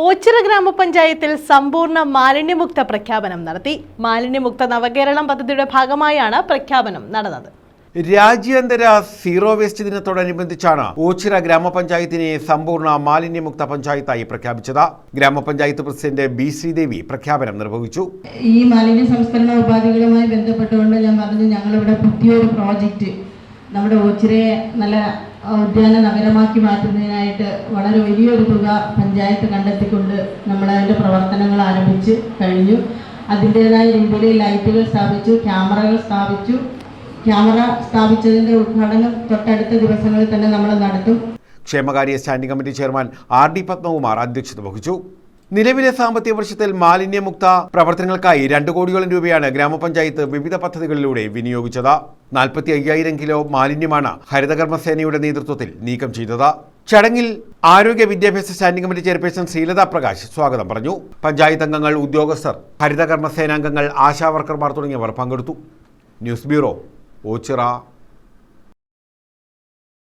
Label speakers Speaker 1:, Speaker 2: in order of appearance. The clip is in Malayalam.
Speaker 1: ഓച്ചിറ ഗ്രാമപഞ്ചായത്തിൽ സമ്പൂർണ മാലിന്യമുക്ത പ്രഖ്യാപനം നടത്തി. മാലിന്യമുക്ത നവകേരളം പദ്ധതിയുടെ ഭാഗമായാണ് പ്രഖ്യാപനം നടന്നത്.
Speaker 2: രാജ്യാന്തര സീറോ വേസ്റ്റ് ദിനത്തോടനുബന്ധിച്ചാണ് ഓച്ചിറ ഗ്രാമപഞ്ചായത്തിനെ സമ്പൂർണ മാലിന്യമുക്ത പഞ്ചായത്തായി പ്രഖ്യാപിച്ചത്. ഗ്രാമപഞ്ചായത്ത് പ്രസിഡന്റ് ബി ശ്രീദേവി പ്രഖ്യാപനം നിർവഹിച്ചു.
Speaker 3: ഈ മാലിന്യ സംസ്കരണ ഉപാധികളുമായി ബന്ധപ്പെട്ടുകൊണ്ട് ഞാൻ പറഞ്ഞു ഞങ്ങളിവിടെ പുതിയൊരു പ്രോജക്റ്റ് നമ്മുടെ ഓച്ചിറയെ നല്ല ഉദ്യാന നഗരമാക്കി മാറ്റുന്നതിനായിട്ട് വളരെ വലിയൊരു തുക പഞ്ചായത്ത് കണ്ടെത്തിക്കൊണ്ട് നമ്മൾ അതിന്റെ പ്രവർത്തനങ്ങൾ ആരംഭിച്ച് കഴിഞ്ഞു. അതിന്റേതായ രീതിയിൽ ലൈറ്റുകൾ സ്ഥാപിച്ചു ക്യാമറകൾ സ്ഥാപിച്ചു. ക്യാമറ സ്ഥാപിച്ചതിന്റെ ഉദ്ഘാടനം തൊട്ടടുത്ത ദിവസങ്ങളിൽ തന്നെ നമ്മൾ നടത്തും.
Speaker 2: ക്ഷേമകാര്യ standing committee chairman R D Padmakumar അധ്യക്ഷത വഹിച്ചു. നിലവിലെ സാമ്പത്തിക വർഷത്തിൽ മാലിന്യമുക്ത പ്രവർത്തനങ്ങൾക്കായി രണ്ട് കോടിയോളം രൂപയാണ് ഗ്രാമപഞ്ചായത്ത് വിവിധ പദ്ധതികളിലൂടെ വിനിയോഗിച്ചത്. നാൽപ്പത്തി അയ്യായിരം കിലോ മാലിന്യമാണ് ഹരിതകർമ്മസേനയുടെ നേതൃത്വത്തിൽ നീക്കം ചെയ്തത്. ചടങ്ങിൽ ആരോഗ്യ വിദ്യാഭ്യാസ standing committee chairperson Sreelatha Prakash സ്വാഗതം പറഞ്ഞു. പഞ്ചായത്ത് അംഗങ്ങൾ ഉദ്യോഗസ്ഥർ ഹരിതകർമ്മസേനാംഗങ്ങൾ ആശാവർക്കർമാർ തുടങ്ങിയവർ പങ്കെടുത്തു. News bureau Ochira.